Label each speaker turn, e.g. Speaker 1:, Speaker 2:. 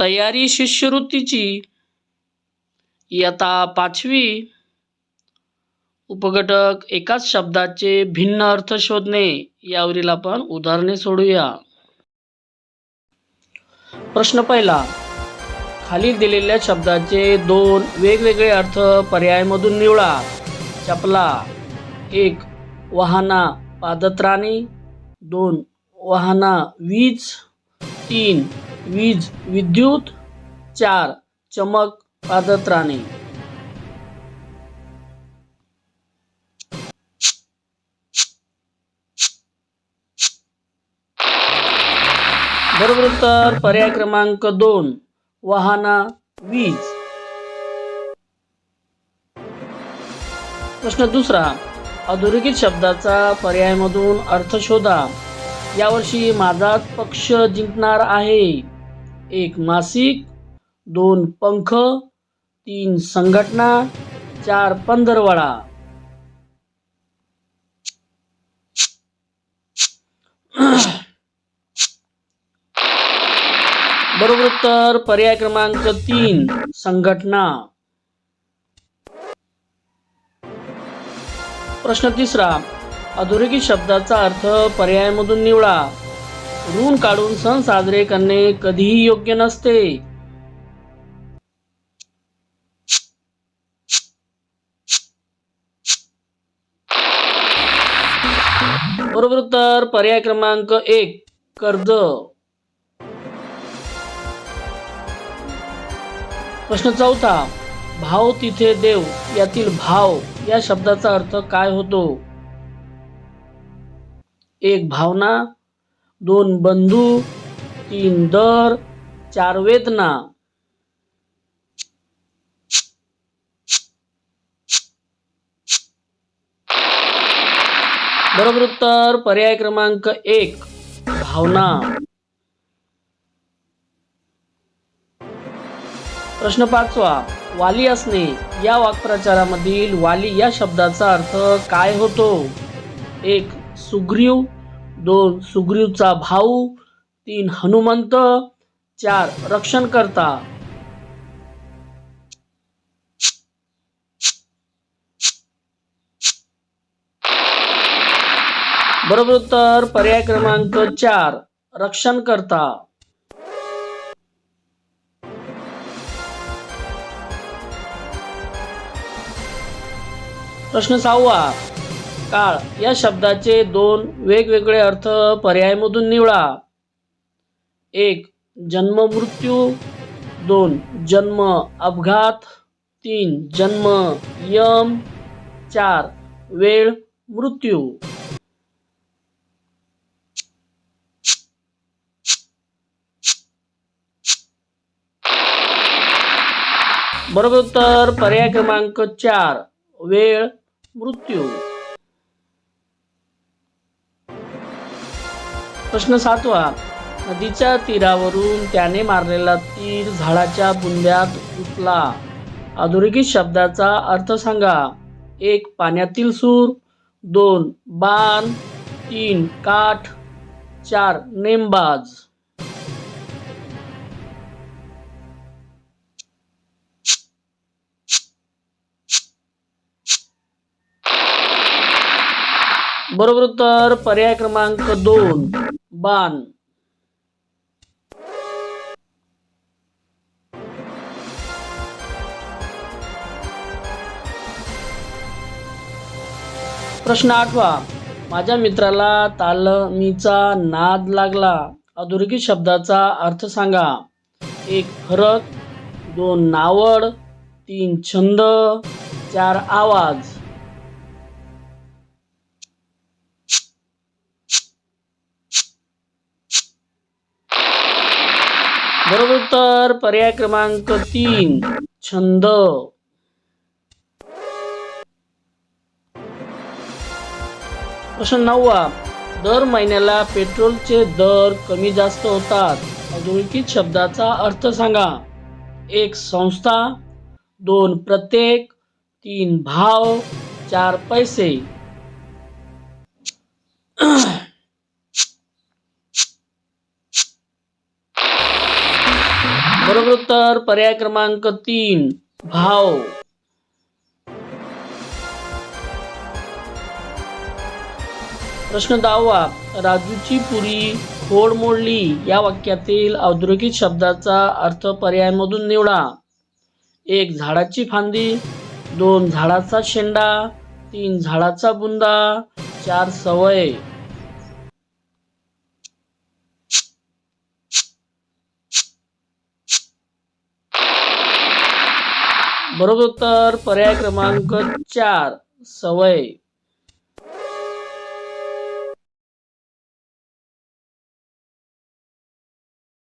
Speaker 1: तयारी शिष्यवृत्तीची. इयत्ता पाचवी. उपघटक एकाच शब्दाचे भिन्न अर्थ शोधणे. यावरील आपण उदाहरणे सोडूया. प्रश्न पहिला. खाली दिलेल्या शब्दाचे दोन वेगवेगळे अर्थ पर्यायमधून निवडा. चपला. एक वाहना पादत्राणी. दोन वाहना वीज. तीन वीज विद्युत चार चमक पादत्राणे. बरोबर तर पर्याय क्रमांक दोन वाहना वीज. प्रश्न दुसरा अधोरेखित शब्दाचा पर्यायमधून अर्थ शोधा. यावर्षी माझाच पक्ष जिंकणार आहे. एक मासिक दोन पंख तीन संघटना चार पंधरवडा. बरोबर उत्तर पर्याय क्रमांक तीन संघटना. प्रश्न तिसरा अधोरेखित शब्दाचा अर्थ पर्यायामधून निवडा. ऋण काढून सण साजरे करणे कधीही योग्य नसते. बरोबर उत्तर पर्याय क्रमांक एक कर्ज. प्रश्न चौथा भाव तिथे देव यातील भाव या शब्दाचा अर्थ काय होतो? एक भावना दोन बंधू तीन दर चार वेदना. बरोबर उत्तर पर्याय क्रमांक एक भावना. प्रश्न पाचवा वाली असणे. या वाक्प्रचारामधील वाली या शब्दाचा अर्थ काय होतो? एक सुग्रीव. दोन सुग्रीवचा भाऊ तीन हनुमंत चार रक्षण करता बरोबर उत्तर पर्याय क्रमांक चार रक्षण करता प्रश्न सहावा काळ. या शब्दाचे दोन वेगवेगळे अर्थ पर्यायमधून निवडा. एक जन्म मृत्यू. दोन जन्म अपघात. तीन जन्म यम. चार वेळ मृत्यू. बरोबर उत्तर पर्याय क्रमांक चार वेळ मृत्यू. प्रश्न सातवा नदीच्या तीरावरून त्याने मारलेला तीर झाडाच्या बुंद्यात उचला अधोरेखित शब्दाचा अर्थ सांगा. एक पाण्यातील सूर. दोन बाण. तीन काठ. चार नेमबाज. बरोबर उत्तर पर्याय क्रमांक दोन. बाण प्रश्न आठवा. माझ्या मित्राला तालमीचा नाद लागला. अधोरेखित शब्दाचा अर्थ सांगा. एक फरक दोन नावड तीन छंद चार आवाज. बरोबर उत्तर पर्याय क्रमांक तीन छंद. प्रश्न नववा दर महिन्याला पेट्रोलचे दर कमी जास्त होतात. अधोरेखित शब्दाचा अर्थ सांगा. एक संस्था दोन प्रत्येक तीन भाव चार पैसे. बरोबर उत्तर पर्याय क्रमांक तीन. भाव. प्रश्न दहावा. राजूची पुरी खोड मोडली. या वाक्यातील औद्योगिक शब्दाचा अर्थ पर्यायमधून निवडा. एक झाडाची फांदी. दोन झाडाचा शेंडा. तीन झाडाचा बुंदा. चार सवय. बरोबर उत्तर पर्याय क्रमांक चार सवय.